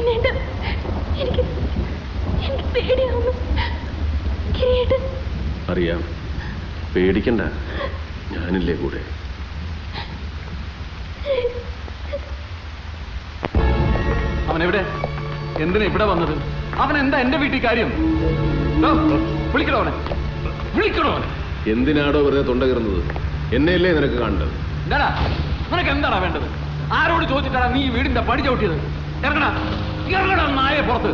എനിക്ക് എനിക്ക് അറിയാം. പേടിക്കണ്ട. ഞാനില്ലേ കൂടെ? അവൻ എവിടെ എന്തിനാ ഇവിടെ വന്നത്? അവൻ എന്താ എന്റെ വീട്ടിൽ കാര്യം? വിളിക്കണോ അവനെ. വിളിക്കണോ അവനെ. എന്തിനാടോ വെറുതെ തൊണ്ട കയറുന്നത് എന്നെയല്ലേ നിനക്ക് കാണേണ്ടത്? എന്താടാ നിനക്ക് എന്താടാ വേണ്ടത്? ആരോട് ചോദിച്ചിട്ടാണ് നീ വീടിന്റെ പടി ചവിട്ടിയത്? ഇറങ്ങണ ഇറങ്ങടാ നായ പുറത്ത്.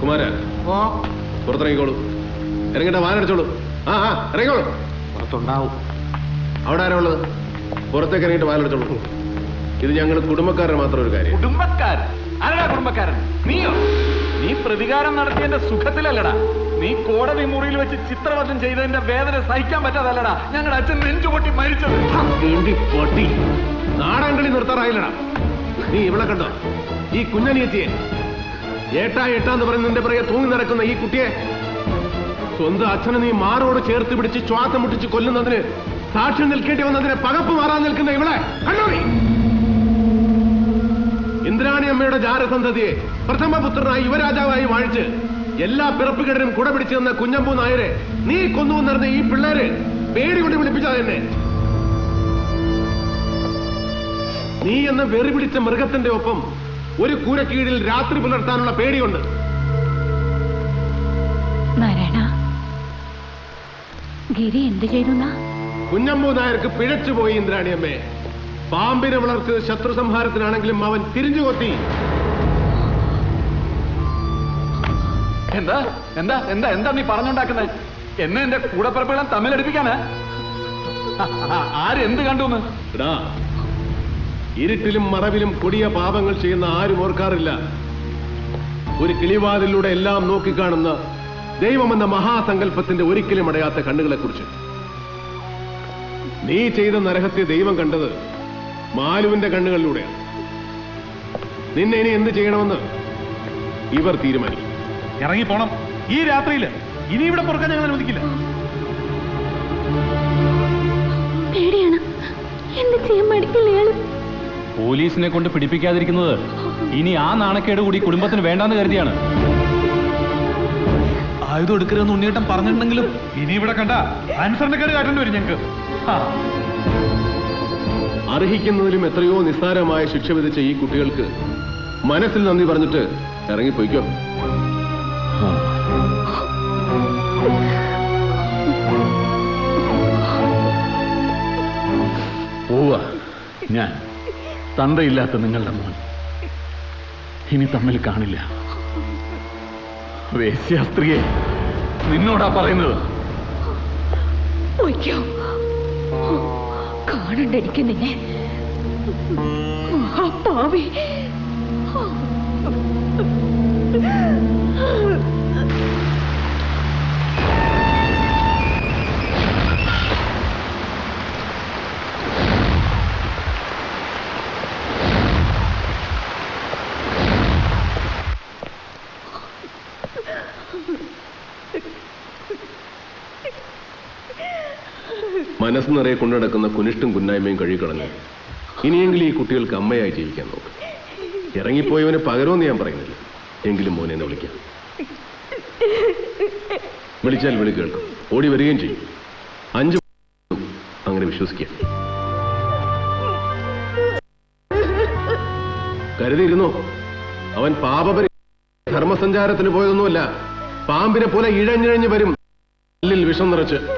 കുമാര പുറത്തിറങ്ങിക്കോളൂ. ഇറങ്ങിട്ട് വാനടിച്ചോളൂ ആ ആ ഇറങ്ങിക്കോളൂ. പുറത്തുണ്ടാവും. അവിടെ ആരാ ഉള്ളത്? പുറത്തേക്ക് ഇറങ്ങിയിട്ട് വാനടിച്ചോളൂ ഇത് ഞങ്ങൾ കുടുംബക്കാരുടെ മാത്രം ഒരു കാര്യം. കുടുംബക്കാരൻ? ആരാ കുടുംബക്കാരൻ? നീയോ? നീ പ്രതികാരം നടത്തിയതിന്റെ സുഖത്തിലല്ലടാ. നീ കോടതി മുറിയിൽ വെച്ച് ചിത്രവധം ചെയ്തതിന്റെ വേദന സഹിക്കാൻ പറ്റാതല്ലടാ. ഞങ്ങളുടെ അച്ഛൻ നെഞ്ചുപൊട്ടി മരിച്ചത്. പൊട്ടി. നാടൻകളി നിർത്താറായില്ലടാ. നീ ഇവിടെ കണ്ടോ? ഈ കുഞ്ഞനിയത്തിയെ ഏട്ടാ ഏട്ടാന്ന് പറഞ്ഞ് നിന്റെ പിറകെ തൂങ്ങി നടക്കുന്ന ഈ കുട്ടിയെ സ്വന്തം അച്ഛനെ നീ മാറോട് ചേർത്ത് പിടിച്ച് ശ്വാസം മുട്ടിച്ച് കൊല്ലുന്നതിന് സാക്ഷ്യം നിൽക്കേണ്ടി വന്നതിന് പകപ്പ് മാറാൻ നിൽക്കുന്ന ഇവളെ കണ്ടോ നീ ഇന്ദ്രാണി അമ്മയുടെ ജാരസന്തതിയെ പ്രഥമ പുത്രനായി യുവരാജാവായി വാഴിച്ച് എല്ലാ പിറപ്പുകേടനും കുട പിടിച്ചു തന്ന കുഞ്ഞമ്പൂ നായരെ നീ കൊന്നു നിറഞ്ഞ ഈ പിള്ളേര് പേടി കൊണ്ട് വിളിപ്പിച്ചാ തന്നെ നീ എന്ന വെറി പിടിച്ച മൃഗത്തിന്റെ ഒപ്പം ഒരു കൂരക്കീഴിൽ രാത്രി പുലർത്താനുള്ള പേടിയുണ്ട്. നാരായണ ഗിരി എന്ത് ചെയ്തു കുഞ്ഞമ്പൂ നായർക്ക് പിഴച്ചുപോയി ഇന്ദ്രാണിയമ്മേ പാമ്പിനെ വളർത്തിയത് ശത്രു സംഹാരത്തിനാണെങ്കിലും അവൻ തിരിഞ്ഞു കൊത്തി. എന്താ? എന്താ? എന്താ? എന്താ നീ പറഞ്ഞുണ്ടാക്കുന്നത് എന്നെ എന്റെ കൂടപ്പിറപ്പുകളും തമ്മിലടിപ്പിക്കാനാ? ആരെന്ത് കണ്ടു എന്ന് എടാ ഇരുട്ടിലും മറവിലും കൊടിയ പാപങ്ങൾ ചെയ്യുന്ന ആരും ഓർക്കാറില്ല. ഒരു കിളിവാതിലൂടെ എല്ലാം നോക്കിക്കാണുന്ന ദൈവമെന്ന മഹാസങ്കല്പത്തിന്റെ ഒരിക്കലും അടയാത്ത കണ്ണുകളെക്കുറിച്ച്. നീ ചെയ്ത നരഹത്യ ദൈവം കണ്ടത് മാലുവിന്റെ കണ്ണുകളിലൂടെയാണ്. നിന്നെ ഇനി എന്ത് ചെയ്യണമെന്ന് ഇവർ തീരുമാനിക്കും. ഇറങ്ങി പോണം ഈ രാത്രിയിൽ ഇനി ഇവിടെ പുറക്കാൻ ഞങ്ങൾ അനുവദിക്കില്ല. പോലീസിനെ കൊണ്ട് പിടിപ്പിക്കാതിരിക്കുന്നത് ഇനി ആ നാണക്കേട് കൂടി കുടുംബത്തിന് വേണ്ടാന്ന് കരുതിയാണ്. ആയുധം എടുക്കരുതെന്ന് ഉണ്ണിയേട്ടൻ പറഞ്ഞിട്ടുണ്ടെങ്കിലും ഇനി ഇവിടെ കണ്ട അനുസരണക്കേട് കാട്ടേണ്ടി വരും ഞങ്ങൾക്ക് അർഹിക്കുന്നതിലും എത്രയോ നിസ്സാരമായ ശിക്ഷ വിധിച്ച ഈ കുട്ടികൾക്ക് മനസ്സിൽ നന്ദി പറഞ്ഞിട്ട് ഇറങ്ങിപ്പോയിക്കോ. പോവാ. ഞാൻ. തന്തയില്ലാത്ത നിങ്ങളുടെ മോൻ. ഇനി തമ്മിൽ കാണില്ല. വേശ്യാസ്ത്രീയെ നിന്നോടാ പറയുന്നത്? കാണണ്ട എനിക്ക് നിന്നെ. മഹാപാവി. മനസ്സ് നിറയെ കൊണ്ടുനടക്കുന്ന കുനിഷ്ടും കുന്നായ്മയും കഴുകിക്കളഞ്ഞു. ഇനിയെങ്കിലും ഈ കുട്ടികൾക്ക് അമ്മയായി ജീവിക്കാൻ നോക്കും. ഇറങ്ങിപ്പോയവന് പകരമെന്ന് ഞാൻ പറയുന്നില്ല. എങ്കിലും മോനെ എന്ന് വിളിക്കാം. വിളിച്ചാൽ വിളി കേൾക്കും. ഓടി വരികയും ചെയ്യും. അഞ്ച് അങ്ങനെ വിശ്വസിക്കാം. കരുതിയിരുന്നോ? അവൻ പാപപരി ധർമ്മസഞ്ചാരത്തിന് പോയതൊന്നുമല്ല. പാമ്പിനെ പോലെ ഇഴഞ്ഞിഴഞ്ഞ് വരും. വിഷം നിറച്ച്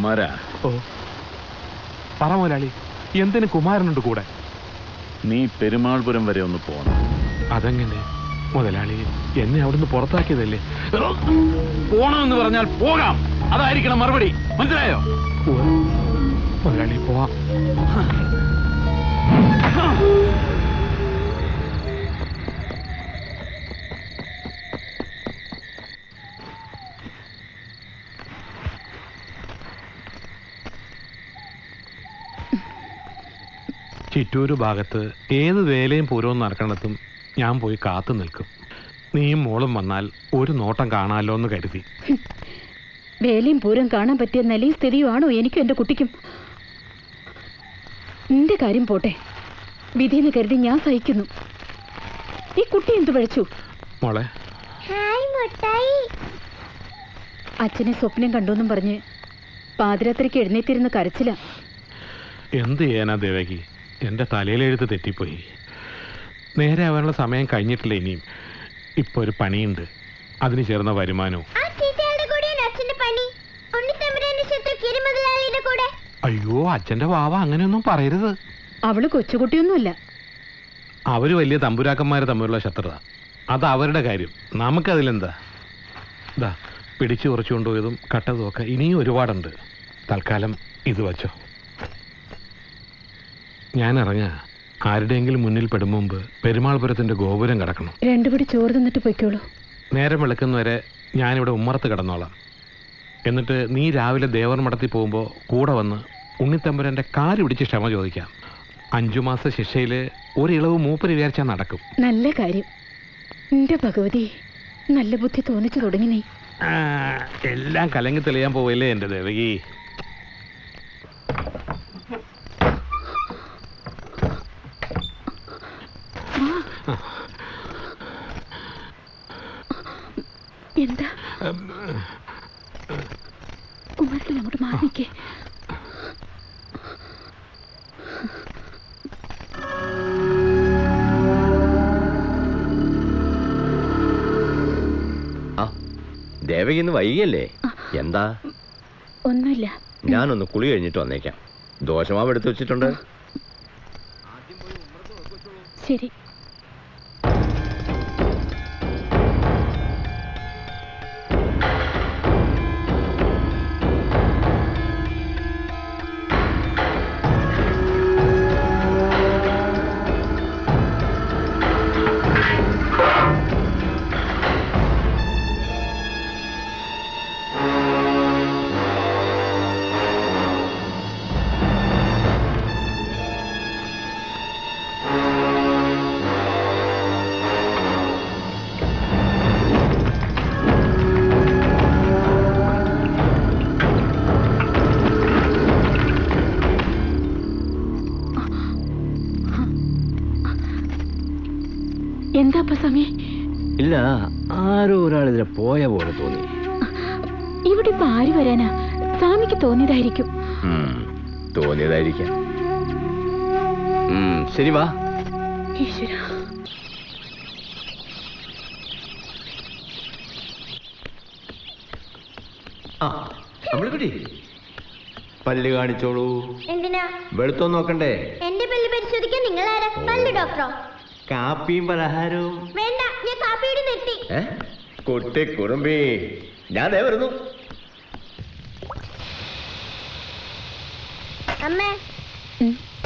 കുമാര? ഓ. പറ മുതലാളി എന്തിന് കുമാരനുണ്ട് കൂടെ? നീ പെരുമാൾപുരം വരെ ഒന്ന് പോണം. അതെങ്ങനെ? മുതലാളി എന്നെ അവിടുന്ന് പുറത്താക്കിയതല്ലേ? പോണമെന്ന് പറഞ്ഞാൽ പോകാം. അതായിരിക്കണം മറുപടി. മനസ്സിലായോ. മുതലാളി പോവാം. ചിറ്റൂര് ഭാഗത്ത് ഏത് വേലയും പൂരവും നടക്കണത്തും ഞാൻ പോയി കാത്തു നിൽക്കും. നീയും മോളും വന്നാൽ ഒരു നോട്ടം കാണാമല്ലോ എന്ന് കരുതി. വേലയും പൂരം കാണാൻ പറ്റിയ നിലയും സ്ഥിതിയുമാണോ എനിക്കും എന്റെ കുട്ടിക്കും? നിന്റെ കാര്യം പോട്ടെ. വിധിയെന്ന് കരുതി ഞാൻ സഹിക്കുന്നു. ഈ കുട്ടി എന്ത് പഴിച്ചു? മോളെ. അച്ഛനെ സ്വപ്നം കണ്ടുവെന്നും പറഞ്ഞ് പാതിരാത്രിക്ക് എഴുന്നേറ്റിരുന്ന് കരച്ചില. എന്ത് ചെയ്യാനാ ദേവകി? എന്റെ തലയിലെഴുത്ത് തെറ്റിപ്പോയി. നേരെ ആവാനുള്ള സമയം കഴിഞ്ഞിട്ടില്ല ഇനിയും ഇപ്പോൾ ഒരു പണിയുണ്ട്. അതിന് ചേർന്ന വരുമാനവും. അയ്യോ അച്ഛന്റെ വാവ അങ്ങനെയൊന്നും പറയരുത്. അവൾ കൊച്ചുകുട്ടിയൊന്നുമില്ല. അവർ വലിയ തമ്പുരാക്കന്മാരെ തമ്മിലുള്ള ശത്രുത. അത് അവരുടെ കാര്യം. നമുക്കതിലെന്താ? ഇതാ പിടിച്ചു കുറച്ചു കൊണ്ടുപോയതും കട്ടതും ഒക്കെ ഇനിയും ഒരുപാടുണ്ട്. തൽക്കാലം ഇത് വച്ചോ. ഞാൻ ഇറങ്ങാ ആരുടെയെങ്കിലും മുന്നിൽ പെടും മുമ്പ് പെരുമാൾപുരത്തിന്റെ ഗോപുരം കിടക്കണം. രണ്ടുപടി ചോറ് തന്നിട്ട് പൊയ്ക്കോളൂ. നേരം വെളുക്കുന്നവരെ ഞാനിവിടെ ഉമ്മറത്ത് കിടന്നോളാം. എന്നിട്ട് നീ രാവിലെ ദേവർ മഠത്തിൽ പോകുമ്പോൾ കൂടെ വന്ന് ഉണ്ണിത്തമ്പുരന്റെ കാൽ പിടിച്ച് ക്ഷമ ചോദിക്കാം. അഞ്ചു മാസ ശിക്ഷയിൽ ഒരിളവ് മൂപ്പര് വിചാരിച്ചാൽ നടക്കും. നല്ല കാര്യം. എന്റെ ഭഗവതി നല്ല ബുദ്ധി തോന്നിച്ചു തുടങ്ങി നീ. ആ, എല്ലാം കലങ്ങി തെളിയാൻ പോവല്ലേ എന്റെ ദേവകി? എന്താ? കുമാരത്തിൽ അങ്ങോട്ട് മാറി നിൽക്കേ. ദേവകി ഇന്ന് വൈകിയല്ലേ? എന്താ? ഒന്നുമില്ല. ഞാനൊന്ന് കുളി കഴിഞ്ഞിട്ട് വന്നേക്കാം. ദോശമാവ് എടുത്തു വെച്ചിട്ടുണ്ട്. ശരി. എന്താ സ്വാമി ഇല്ല ആരോ ഒരാൾ ഇതിലെ പോയ പോലെ തോന്നി. ഇവിടെ ഇപ്പൊ ആര് വരാനാ? സ്വാമിക്ക് തോന്നിയതായിരിക്കും. തോന്നിയതായിരിക്കാം. ശരി വാ. ഈശ്വര. പല്ല് കാണിച്ചോളൂ. എന്തിനാ? വെളുത്തോ നോക്കണ്ടേ? എന്റെ പല്ല് പരിശോധിക്കാൻ നിങ്ങൾ ആരാ പല്ല് ഡോക്ടറോ? കാപ്പിയും പലഹാരവും. വേണ്ട ഞാൻ കാപ്പിയുടെ നിർത്തി കൊട്ടി കുറുമ്പി. ഞാൻ ദേ വരുന്നു. അമ്മേ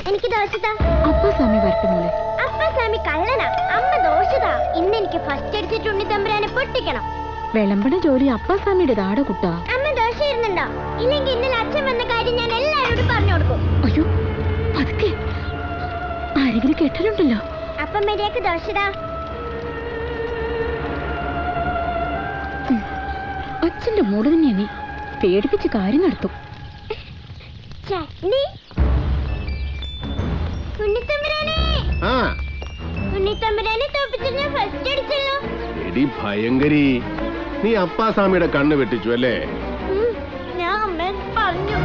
എനിക്ക് ദോശതാ അപ്പ സ്വാമി വരട്ടെ മോളെ. അപ്പ സ്വാമി കള്ളനാ. അമ്മ ദോശതാ ഇന്ന് എനിക്ക് ഫസ്റ്റ് അടിച്ചിട്ട് ഉണ്ണിത്തമ്പുരാനെ പൊട്ടിക്കണം. വിളമ്പണ ജോലി അപ്പ സ്വാമിയുടെ ദാട കുട്ടാ. അമ്മ ദോശ ഇരുന്നുണ്ടോ ഇല്ലെങ്കിൽ ഇന്നലെ അച്ഛൻ വന്ന കാര്യം ഞാൻ എല്ലാവരോടും പറഞ്ഞു കൊടുക്കും. അയ്യോ പതുക്കെ. ആരെങ്കിലും കെട്ടലുണ്ടല്ലോ അപ്പം മര്യാദയ്ക്ക് അച്ഛന്റെ മൂട് തന്നെയാ നീ. പേടിപ്പിച്ച് കാര്യം നടത്തും. എടി ഭയങ്കരി. നീ അപ്പാസ്വാമിയുടെ കണ്ണ് വെട്ടിച്ചു അല്ലേ? ഞാൻ പറഞ്ഞു.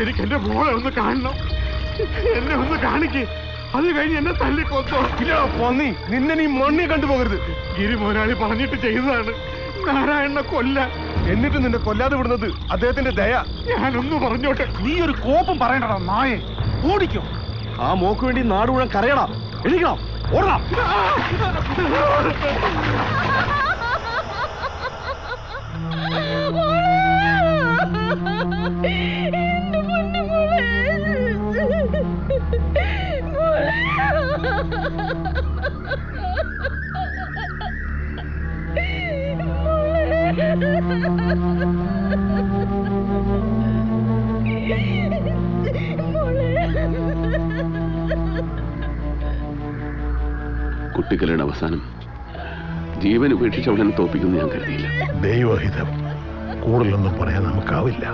എനിക്ക് എന്റെ മോളെ ഒന്ന് കാണണം. എന്നെ ഒന്ന് കാണിക്ക്. അത് കഴിഞ്ഞ് എന്നെ തല്ലിക്കൊത്തോ ഇല്ല പൊന്നി. നിന്നെ നീ മണ്ണി കണ്ടുപോകരുത്. ഗിരി മോനാളി പറഞ്ഞിട്ട് ചെയ്തതാണ്. നാരായണനെ കൊല്ല. എന്നിട്ട് നിന്നെ കൊല്ലാതെ വിടുന്നത് അദ്ദേഹത്തിന്റെ ദയ. ഞാനൊന്ന് പറഞ്ഞോട്ടെ. നീ ഒരു കോപ്പും പറയണ്ടടാ നായെ. ഓടിക്കോ. ആ മോക്ക് വേണ്ടി നാട് മുഴുവൻ കരയടാ. എഴുതിക്കണം ഓടണം. ha ha ha! കുട്ടികളുടെ അവസാനം ജീവൻ ഉപേക്ഷിച്ച് അവനെ തോപ്പിക്കുന്നു ഞാൻ കരുതിയില്ല. ദൈവഹിതം. കൂടുതലൊന്നും പറയാൻ നമുക്കാവില്ല.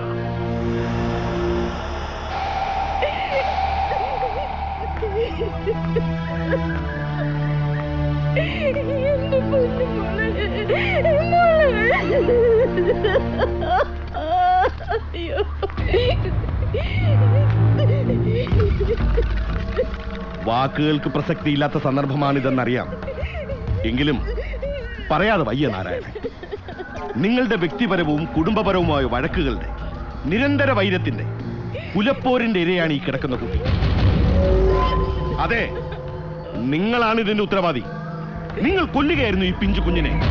വാക്കുകൾക്ക് പ്രസക്തിയില്ലാത്ത സന്ദർഭമാണിതെന്നറിയാം. എങ്കിലും പറയാതെ വയ്യ നാരായണൻ. നിങ്ങളുടെ വ്യക്തിപരവും കുടുംബപരവുമായ വഴക്കുകളുടെ നിരന്തര വൈരത്തിന്റെ കുലപ്പോരിന്റെ ഇരയാണ് ഈ കിടക്കുന്ന കുട്ടി. അതെ നിങ്ങളാണ് ഇതിന്റെ ഉത്തരവാദി. നിങ്ങൾ കൊല്ലുകയായിരുന്നു ഈ പിഞ്ചു കുഞ്ഞിനെ.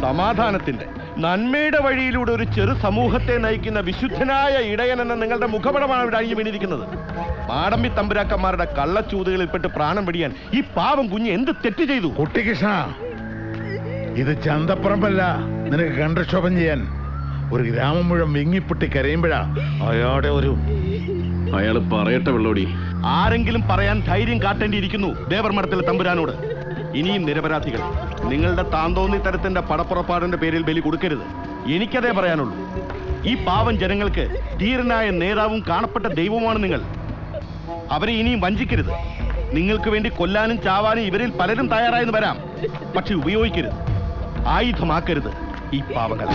സമാധാനത്തിന്റെ നന്മയുടെ വഴിയിലൂടെ ഒരു ചെറു സമൂഹത്തെ നയിക്കുന്ന വിശുദ്ധനായ ഇടയൻ എന്ന നിങ്ങളുടെ മുഖപടമാണ് ഇവിടെ അഴിഞ്ഞു വീണിരിക്കുന്നത്. മാടമ്പി തമ്പുരാക്കന്മാരുടെ കള്ളച്ചൂതുകളിൽപ്പെട്ട് പ്രാണം പിടിയാൻ ഈ പാവം കുഞ്ഞ് എന്ത് തെറ്റ് ചെയ്തു? കുട്ടികൃഷ്ണ ഇത് ചന്തപ്പറമ്പല്ല. നിനക്ക് കണ്ടക്ഷോഭം ചെയ്യാൻ. ഒരു ഗ്രാമം മുഴുവൻ വിങ്ങിപ്പൊട്ടി കരയുമ്പോഴാ അയാളുടെ ഒരു അയാൾ പറയട്ടെ വെള്ളോടി. ആരെങ്കിലും പറയാൻ ധൈര്യം കാട്ടേണ്ടിയിരിക്കുന്നു ദേവർമഠത്തിലെ തമ്പുരാനോട്. ഇനിയും നിരപരാധികൾ. നിങ്ങളുടെ താന്തോന്നി തരത്തിന്റെ പടപ്പുറപ്പാടിന്റെ പേരിൽ ബലി കൊടുക്കരുത്. എനിക്കതേ പറയാനുള്ളൂ. ഈ പാവം ജനങ്ങൾക്ക് ധീരനായ നേതാവും കാണപ്പെട്ട ദൈവവുമാണ് നിങ്ങൾ. അവരെ ഇനിയും വഞ്ചിക്കരുത്. നിങ്ങൾക്ക് വേണ്ടി കൊല്ലാനും ചാവാനും ഇവരിൽ പലരും തയ്യാറായെന്ന് വരാം. പക്ഷെ ഉപയോഗിക്കരുത്. ആയുധമാക്കരുത് ഈ പാവങ്ങളെ.